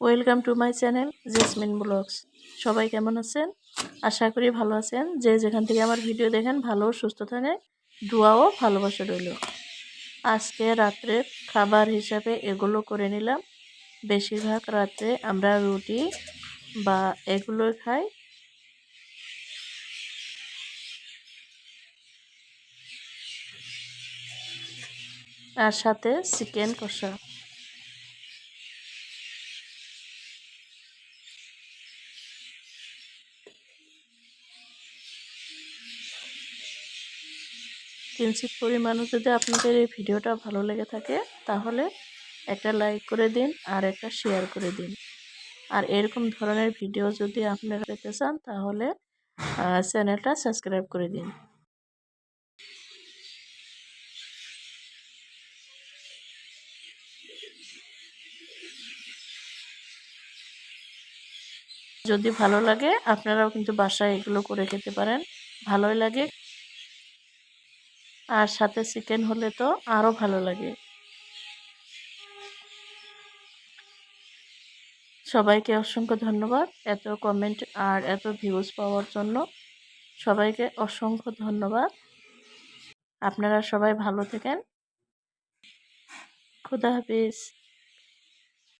Welcome to my channel Jasmin vlogs সবাই কেমন আছেন? আশা করি ভালো আছেন। যে যেখান থেকে আমার ভিডিও দেখেন, ভালো সুস্থ থাকে দোয়া ও ভালোবাসা রইল। আজকে রাত্রে খাবার হিসাবে এগুলো করে নিলাম। বেশিরভাগ রাত্রে আমরা রুটি বা এগুলোই খাই। আর সাথে চিকেন কষা। কিঞ্চিত পরিমাণও যদি আপনাদের এই ভিডিওটা ভালো লেগে থাকে, তাহলে একটা লাইক করে দিন আর একটা শেয়ার করে দিন। আর এরকম ধরনের ভিডিও যদি আপনারা পেতে চান, তাহলে চ্যানেলটা সাবস্ক্রাইব করে দিন। যদি ভালো লাগে, আপনারাও কিন্তু বাসায় এগুলো করে খেতে পারেন। ভালোই লাগে আর সাথে চিকেন হলে তো আরও ভালো লাগে। সবাইকে অসংখ্য ধন্যবাদ এত কমেন্ট আর এত ভিউজ পাওয়ার জন্য। সবাইকে অসংখ্য ধন্যবাদ। আপনারা সবাই ভালো থাকেন। খুদা হাফিজ।